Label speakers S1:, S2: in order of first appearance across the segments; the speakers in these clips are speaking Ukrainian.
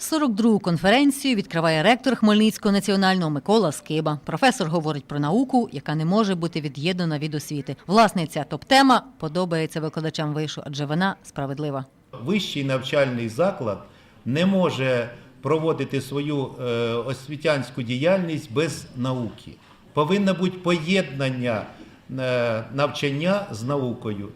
S1: 42-гу конференцію відкриває ректор Хмельницького національного Микола Скиба. Професор говорить про науку, яка не може бути від'єднана від освіти. Власне, ця топ-тема подобається викладачам вишу, адже вона справедлива.
S2: Вищий навчальний заклад не може проводити свою е, освітянську діяльність без науки. Повинно бути поєднання е, навчання з наукою.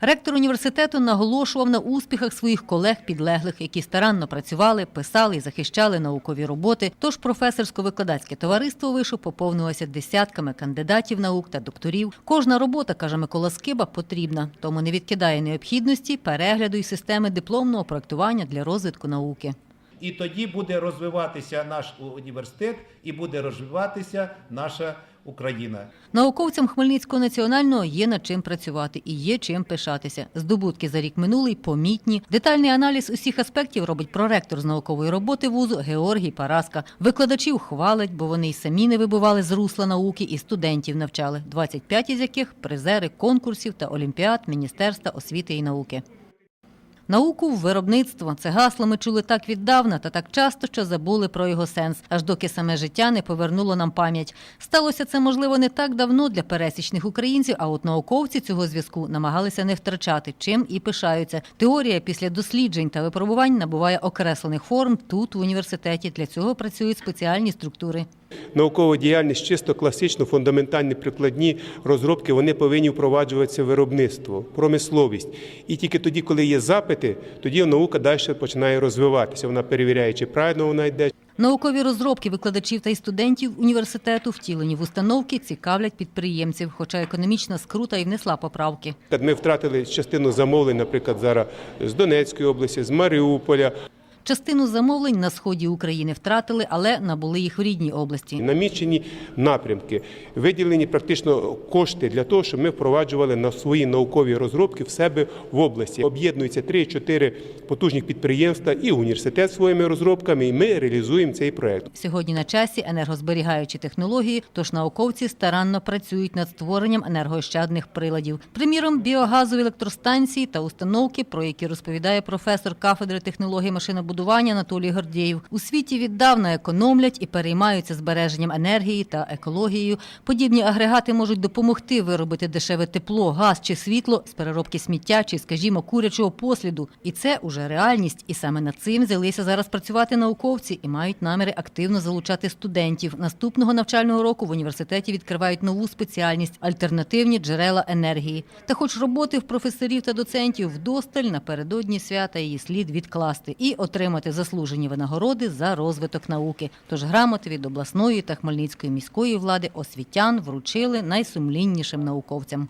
S1: Ректор університету наголошував на успіхах своїх колег-підлеглих, які старанно працювали, писали і захищали наукові роботи. Тож професорсько-викладацьке товариство вишу поповнилося десятками кандидатів наук та докторів. Кожна робота, каже Микола Скиба, потрібна, тому не відкидає необхідності перегляду і системи дипломного проектування для розвитку науки.
S2: І тоді буде розвиватися наш університет і буде розвиватися наша Україна.
S1: Науковцям Хмельницького національного є над чим працювати і є чим пишатися. Здобутки за рік минулий помітні. Детальний аналіз усіх аспектів робить проректор з наукової роботи вузу Георгій Параска. Викладачів хвалить, бо вони й самі не вибували з русла науки і студентів навчали, 25 із яких призери конкурсів та олімпіад Міністерства освіти і науки. Науку в виробництво це гасло ми чули так віддавна та так часто, що забули про його сенс, аж доки саме життя не повернуло нам пам'ять. Сталося це можливо не так давно для пересічних українців, а от науковці цього зв'язку намагалися не втрачати, чим і пишаються. Теорія після досліджень та випробувань набуває окреслених форм тут в університеті. Для цього працюють спеціальні структури.
S3: Наукова діяльність чисто класично, фундаментальні прикладні розробки вони повинні впроваджуватися в виробництво, промисловість. І тільки тоді, коли є запити, тоді наука далі починає розвиватися. Вона перевіряє, чи правильно вона йде.
S1: Наукові розробки викладачів та й студентів університету, втілені в установки, цікавлять підприємців, хоча економічна скрута і внесла поправки.
S3: Ми втратили частину замовлень, наприклад, зараз з Донецької області, з Маріуполя.
S1: Частину замовлень на сході України втратили, але набули їх в рідній області.
S3: Намічені напрямки, виділені практично кошти для того, щоб ми впроваджували на свої наукові розробки в себе в області. Об'єднуються 3-4 потужних підприємства і університет своїми розробками, і ми реалізуємо цей проект.
S1: Сьогодні на часі енергозберігаючі технології, тож науковці старанно працюють над створенням енергоощадних приладів. Приміром, біогазові електростанції та установки, про які розповідає професор кафедри технології машинобудування Анатолій Гордєєв. У світі віддавна економлять і переймаються збереженням енергії та екологією. Подібні агрегати можуть допомогти виробити дешеве тепло, газ чи світло з переробки сміття чи, скажімо, курячого посліду. І це уже реальність. І саме над цим взялися зараз працювати науковці і мають наміри активно залучати студентів. Наступного навчального року в університеті відкривають нову спеціальність альтернативні джерела енергії. Та, хоч роботи в професорів та доцентів вдосталь напередодні свята її слід відкласти і отримати заслужені винагороди за розвиток науки. Тож грамоти від обласної та Хмельницької міської влади освітян вручили найсумліннішим науковцям.